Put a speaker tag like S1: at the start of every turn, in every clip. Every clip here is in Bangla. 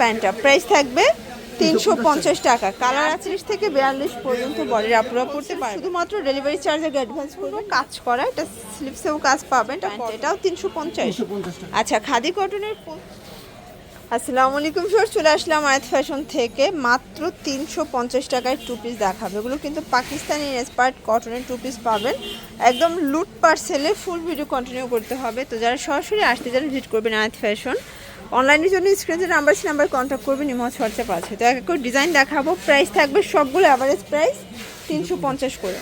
S1: প্যান্টটা। প্রাইস থাকবে তিনশো পঞ্চাশ টাকা। কালার আটত্রিশ থেকে বিয়াল্লিশ পর্যন্ত বডির আপনারা পড়তে পারেন শুধুমাত্র ডেলিভারি চার্জ আগে অ্যাডভান্স করব। কাজ করা এটা স্লিপসেও কাজ পাবেন এটা এটাও তিনশো পঞ্চাশ। আচ্ছা খাদি কটনের আসসালামু আলাইকুম স্যার চলে আসলাম আয়াত ফ্যাশন থেকে। মাত্র তিনশো পঞ্চাশ টাকায় টু পিস দেখাবে। এগুলো কিন্তু পাকিস্তানি ইন্সপায়ার্ড কটনের টু পিস পাবেন। একদম লুট পার্সেলে ফুল ভিডিও কন্টিনিউ করতে হবে। তো যারা সরাসরি আসতে যারা ভিজিট করবেন আয়াত ফ্যাশন অনলাইনের জন্য স্ক্রিনে নাম্বার সে নাম্বার কন্ট্যাক্ট করবেন ইমজ খরচা পাচ্ছে তো এক এক করে ডিজাইন দেখাবো। প্রাইস থাকবে সবগুলো অ্যাভারেজ প্রাইস তিনশো পঞ্চাশ করে।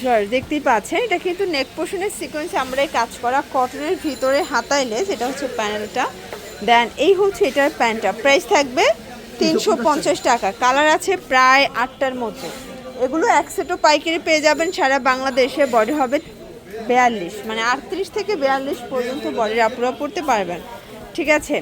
S1: স্যার দেখতেই পাচ্ছেন, এটা কিন্তু নেক পোর্শনের সিকোয়েন্স আমরা কাজ করা কটনের ভিতরে হাতায় লেস এটা হচ্ছে প্যানেলটা দেন এই হচ্ছে এটার প্যান্টটা। প্রাইস থাকবে তিনশো পঞ্চাশ টাকা। কালার আছে প্রায় আটটার মতো এগুলো এক সেটও পাইকারি পেয়ে যাবেন, সারা বাংলাদেশে বডি হবে বিয়াল্লিশ। মানে আটত্রিশ থেকে বিয়াল্লিশ পর্যন্ত বডির আপনারা পড়তে পারবেন। ঠিক আছে?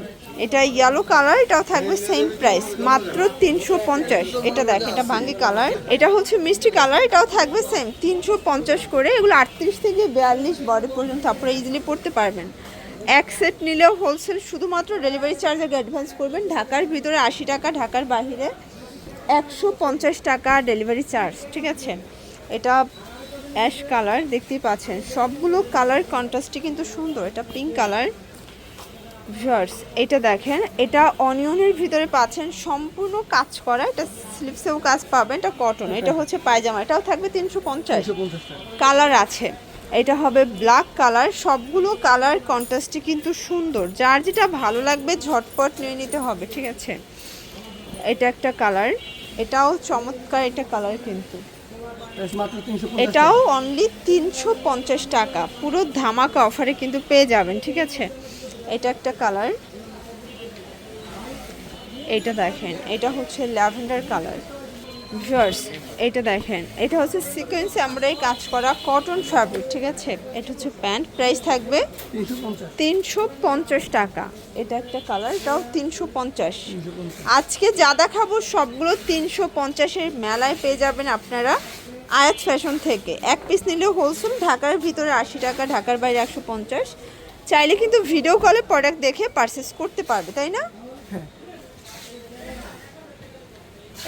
S1: এটা ইয়েলো কালার এটাও থাকবে সেম প্রাইস মাত্র তিনশো পঞ্চাশ। এটা দেখ, এটা ভাঙ্গি কালার এটা হচ্ছে মিষ্টি কালার এটাও থাকবে সেম তিনশো পঞ্চাশ করে। এগুলো আটত্রিশ থেকে বিয়াল্লিশ বডি পর্যন্ত আপনারা ইজিলি পড়তে পারবেন। এক সেট নিলেও হোলসেল শুধুমাত্র ডেলিভারি চার্জ আগে অ্যাডভান্স করবেন। ঢাকার ভিতরে আশি টাকা, ঢাকার বাইরে একশো পঞ্চাশ টাকা ডেলিভারি চার্জ ঠিক আছে? এটা অ্যাশ কালার দেখতেই পাচ্ছেন। সবগুলো কালার কন্ট্রাস্টই কিন্তু সুন্দর, এটা পিঙ্ক কালার ভিউয়ার্স এটা দেখেন এটা অনিয়নের ভিতরে পাচ্ছেন সম্পূর্ণ কাজ করা এটা স্লিপসেও কাজ পাবেন এটা কটন এটা হচ্ছে পায়জামা এটাও থাকবে তিনশো পঞ্চাশ। কালার আছে এটা হবে ব্ল্যাক কালার সবগুলো কালার কন্ট্রাস্টই কিন্তু সুন্দর যার যেটা ভালো লাগবে ঝটপট নিয়ে নিতে হবে ঠিক আছে? এটা একটা কালার এটাও চমৎকার এটা কালার কিন্তু। এটাও অনলি তিনশো পঞ্চাশ টাকা পুরো ধামাকা অফারে কিন্তু পেয়ে যাবেন ঠিক আছে? এটা একটা কালার। এটা দেখেন এটা হচ্ছে ল্যাভেন্ডার কালার। ভিউয়ার্স এটা দেখেন এটা হচ্ছে সিকোয়েন্স আমরা এই কাজ করা কটন ফ্যাব্রিক ঠিক আছে? এটা হচ্ছে প্যান্ট প্রাইস থাকবে তিনশো পঞ্চাশ। টাকা। এটা একটা কালার এটাও তিনশো পঞ্চাশ। আজকে যা দেখাবো সবগুলো তিনশো পঞ্চাশের মেলায় পেয়ে যাবেন আপনারা আয়াত ফ্যাশন থেকে। এক পিস নিলেও হোলসেল ঢাকার ভিতরে আশি টাকা ঢাকার বাইরে একশো পঞ্চাশ। চাইলে কিন্তু ভিডিও কলে প্রোডাক্ট দেখে পারচেস করতে পারবে তাই না?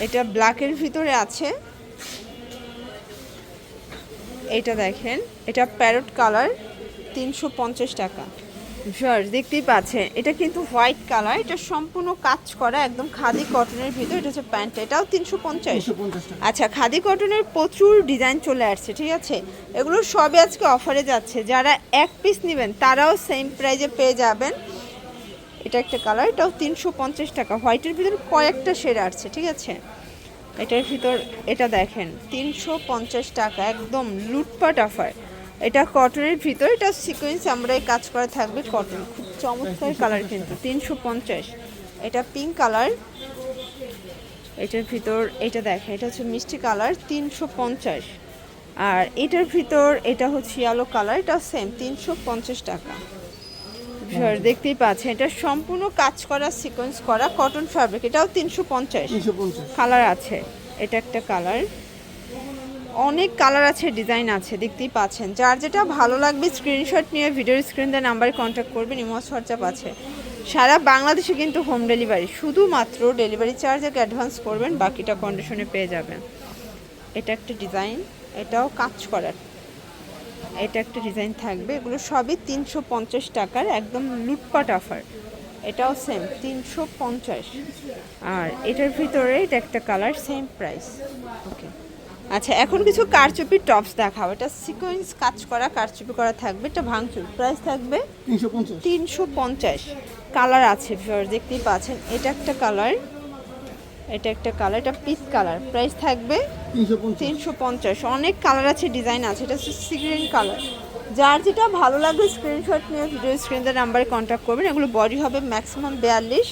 S1: এটা ব্ল্যাকের ভিতরে আছে। এটা দেখেন এটা প্যারট কালার তিনশো পঞ্চাশ টাকা। ভিউয়ার্স দেখতেই পাচ্ছেন এটা কিন্তু হোয়াইট কালার এটা সম্পূর্ণ কাজ করা একদম খাদি কটনের ভিতর এটা হচ্ছে প্যান্ট এটাও তিনশো পঞ্চাশ। আচ্ছা খাদি কটনের প্রচুর ডিজাইন চলে আসছে ঠিক আছে? এগুলো সবই আজকে অফারে যাচ্ছে। যারা এক পিস নেবেন তারাও সেম প্রাইজে পেয়ে যাবেন। এটা একটা কালার এটাও তিনশো পঞ্চাশ টাকা। হোয়াইটের ভিতরে কয়েকটা শেড আসছে ঠিক আছে? এটার ভিতর এটা দেখেন তিনশো পঞ্চাশ টাকা একদম লুটপাট অফার এটা কটনের ভিতর এটা সিকোয়েন্স আমরা এই কাজ করা থাকবে কটন খুব চমৎকার কালার কিন্তু তিনশো পঞ্চাশ। এটা পিঙ্ক কালার এটার ভিতর এটা দেখেন এটা হচ্ছে মিষ্টি কালার তিনশো পঞ্চাশ। আর এটার ভিতর এটা হচ্ছে ইয়ালো কালার এটা সেম তিনশো পঞ্চাশ টাকা। দেখতেই পাচ্ছেন এটা সম্পূর্ণ কাজ করা সিকোয়েন্স করা কটন ফ্যাব্রিক এটাও তিনশো পঞ্চাশ। কালার আছে এটা একটা কালার অনেক কালার আছে ডিজাইন আছে, দেখতেই পাচ্ছেন। যার যেটা ভালো লাগবে স্ক্রিনশট নিয়ে ভিডিওর স্ক্রিন দেওয়া নাম্বারে কন্ট্যাক্ট করবেন ইমোস হোয়াটসঅ্যাপ আছে। সারা বাংলাদেশে কিন্তু হোম ডেলিভারি শুধুমাত্র ডেলিভারি চার্জ আগে অ্যাডভান্স করবেন, বাকিটা কন্ডিশনে পেয়ে যাবেন। এটা একটা ডিজাইন এটাও কাজ করার। এটা একটা ডিজাইন থাকবে, এগুলো সবই তিনশো পঞ্চাশ টাকার, একদম লুটপাট অফার এটাও সেম তিনশো পঞ্চাশ। আর এটার ভিতরে এটা একটা কালার সেম প্রাইস ওকে আচ্ছা এখন কিছু কারচুপি টপস দেখাবো এটা সিকোয়েন্স কাজ করা কারচুপি করা থাকবে এটা ভাঙচুর। প্রাইস থাকবে তিনশো পঞ্চাশ। কালার আছে দেখতেই পাচ্ছেন। এটা একটা কালার এটা একটা কালার এটা পিস কালার প্রাইস থাকবে তিনশো পঞ্চাশ। অনেক কালার আছে ডিজাইন আছে। এটা হচ্ছে সিগ্রিন কালার যার যেটা ভালো লাগবে স্ক্রিনশট নিয়ে ভিডিও স্ক্রিনের নাম্বারে কন্ট্যাক্ট করবেন। এগুলো বডি হবে ম্যাক্সিমাম বিয়াল্লিশ।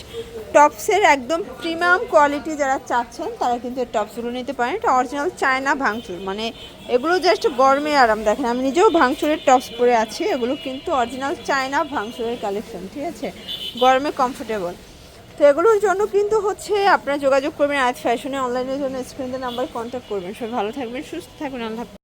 S1: টপসের একদম প্রিমিয়াম কোয়ালিটি যারা চাচ্ছেন, তারা কিন্তু এই টপসগুলো নিতে পারেন। এটা অরিজিনাল চায়না ভাঙচুর। মানে এগুলো জাস্ট গরমে আরাম দেখেন আমি নিজেও ভাঙচুরের টপস পরে আছি। এগুলো কিন্তু অরিজিনাল চায়না ভাঙচুরের কালেকশন ঠিক আছে? গরমে কমফোর্টেবল তো এগুলোর জন্য কিন্তু হচ্ছে আপনারা যোগাযোগ করবেন। আজ ফ্যাশনে অনলাইনের জন্য স্ক্রিনের নাম্বার কন্ট্যাক্ট করবেন। সবাই ভালো থাকবেন, সুস্থ থাকবেন। আল্লাহ।